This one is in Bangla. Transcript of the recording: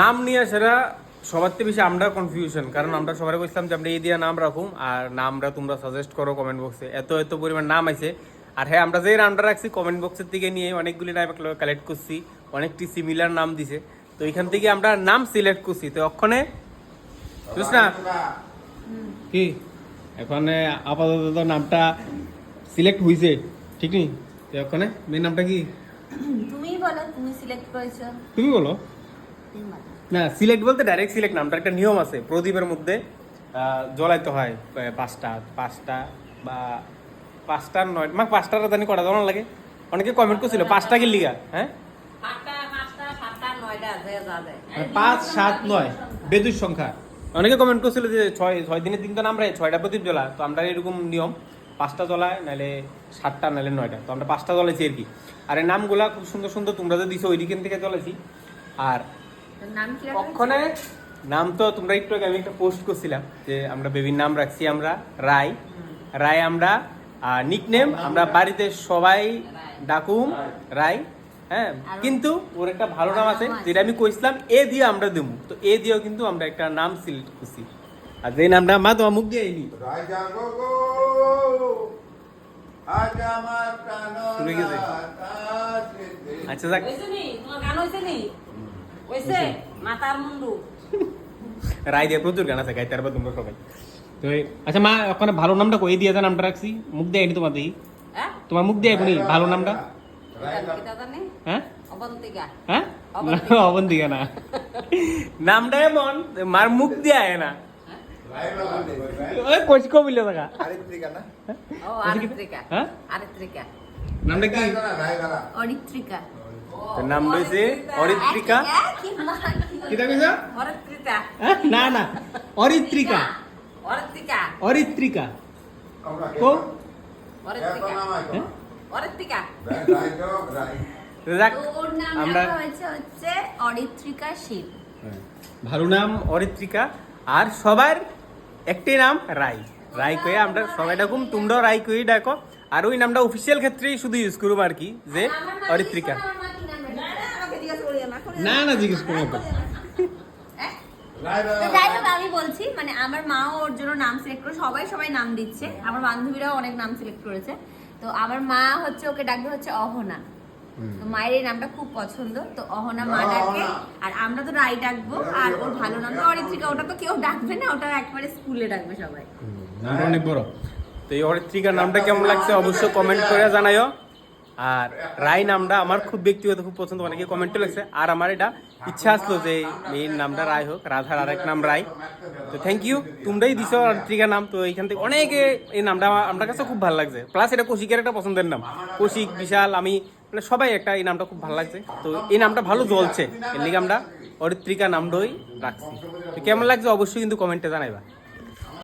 নাম নিয়ে সেটা সবার থেকে বেশি আমরা কনফিউশন কারণ আমরা সবাই বলছিলাম যে আমরা এই দিয়ে নাম রাখুম আর নামটা তোমরা সাজেস্ট করো কমেন্ট বক্সে এত এত পরিমাণ নাম আছে আর হ্যাঁ আমরা যে নামটা রাখছি কমেন্ট বক্সের থেকে নিয়ে অনেকগুলি নাম কালেক্ট করছি। অনেকটি সিমিলার নাম দিছে। তো এখান থেকে আমরা নাম সিলেক্ট করছি। তো ওখানে বুঝছ না? কি? এখন আপাতত নামটা সিলেক্ট হয়েছে ঠিক নেই? তো ওখানে মেন নামটা কি? তুমিই বলো তুমি সিলেক্ট করেছ। তুমি বলো। না সিলেক্ট বলতে ডাইরেক্ট সিলেক্ট নামটা একটা নিয়ম আছে প্রদীপের মধ্যে জ্বলাইতে হয় পাঁচটা পাঁচটা বা পাঁচটা নয় মা পাঁচটা জানি কটা জ্বলানো লাগে? অনেকে কমেন্ট করছিল পাঁচটা কি লিগা? হ্যাঁ? পাঁচ সাত নয় বেদুর সংখ্যা। অনেকে কমেন্ট করছিল যে ছয় ছয় দিনের দিন তো আমরা ছয়টা প্রদীপ জ্বলা তো আমরা এরকম নিয়ম পাঁচটা জ্বলায় নাহলে সাতটা নাহলে নয়টা তো আমরা পাঁচটা জ্বলাইছি আর কি। আর এই নামগুলা খুব সুন্দর সুন্দর তোমরা যে দিছো ওই দিকের থেকে জ্বলাইছি। আর নাম কি রাখা কখনে নাম তো তোমরা একটু আগে আমি একটা পোস্ট করছিলাম যে আমরা বেবির নাম রাখছি আমরা রায় রায় আমরা নিকনেম আমরা বাড়িতে সবাই ডাকুম রায় হ্যাঁ কিন্তু ওর একটা ভালো নাম আছে যেটা আমি কইছিলাম এ দিয়ে আমরা দেবো। তো এ দিয়েও কিন্তু আমরা একটা নাম সিলেক্ট করছি। আর যে নামটা মা তোমার মুখ দিয়ে এলি? আচ্ছা যাক। হয়েছে নি তোমার গান হয়েছে নি হয়েছে মাতার মুন্ডু রায় দিয়ে প্রচুর গান আছে গাইতে পারবে তোমরা সবাই তো এই- আচ্ছা মা ওখানে ভালো নামটা কই দিয়ে যে নামটা রাখছি মুখ দিয়ে এনি তোমার দেখি হ্যাঁ তোমার মুখ দিয়ে এখনই ভালো নামটা কিতা জানি হ্যাঁ অবন্তিকা হ্যাঁ অবন্তিকা। অবন্তিকা না নামটা এমন মার মুখ দিয়ে আয় না ওই কোচ কমিল টাকা ও আরিত্রিকা হ্যাঁ? আরিত্রিকা নামটা কি অরিত্রিকা তোর নাম রয়েছে অরিত্রিকা? মা, কি হ্যাঁ? না না অরিত্রিকা। অরিত্রিকা। অরিত্রিকা। কো? নাম আমরা রাখা হয়েছে হচ্ছে অরিত্রিকা শিব ভালো নাম অরিত্রিকা। আর সবার একটি নাম রাই। রাই কয়ে আমরা সবাই ডাকুম তোমরাও রাই কয়ে ডাকো। আর ওই নামটা অফিসিয়াল ক্ষেত্রেই শুধু ইউজ করুম আর কি যে অরিত্রিকা। না না জিজ্ঞেস করব যাই হোক আমি বলছি মানে আমার মাও ওর জন্য নাম সিলেক্ট করে সবাই সবাই নাম দিচ্ছে। আমার বান্ধবীরাও অনেক নাম সিলেক্ট করেছে। তো আমার মা হচ্ছে ওকে ডাকবে হচ্ছে অহনা। তো মায়ের এই নামটা খুব পছন্দ। তো অহনা মা ডাকে আর আমরা তো রাই ডাকবো আর ওর ভালো নাম তো অরিত্রিকা ওটা তো কেউ ডাকবে না ওটা একবারে স্কুলে ডাকবে সবাই। নামটা অনেক বড়। তো এই অরিত্রিকার নামটা কেমন লাগছে অবশ্যই কমেন্ট করে জানাইও। আর রায় নামটা আমার খুব ব্যক্তিগত, খুব পছন্দ। অনেকে কমেন্টে লাগছে আর আমার এটা ইচ্ছা আসলো যে এই নামটা রায় হোক, রাধার আরেক নাম রায় তো থ্যাংক ইউ তোমরাই দিছো অরিত্রিকার নাম। তো এইখান থেকে অনেকে এই নামটা আমার কাছে খুব ভালো লাগছে। প্লাস এটা কৌশিকের একটা পছন্দের নাম। কৌশিক, বিশাল, আমি মানে সবাই একটা এই নামটা খুব ভালো লাগছে। তো এই নামটা ভালো জ্বলছে। এর লিগে আমরা অরিত্রিকা নামটাই রাখছি। তো কেমন লাগছে অবশ্যই কিন্তু কমেন্টে জানাইবা।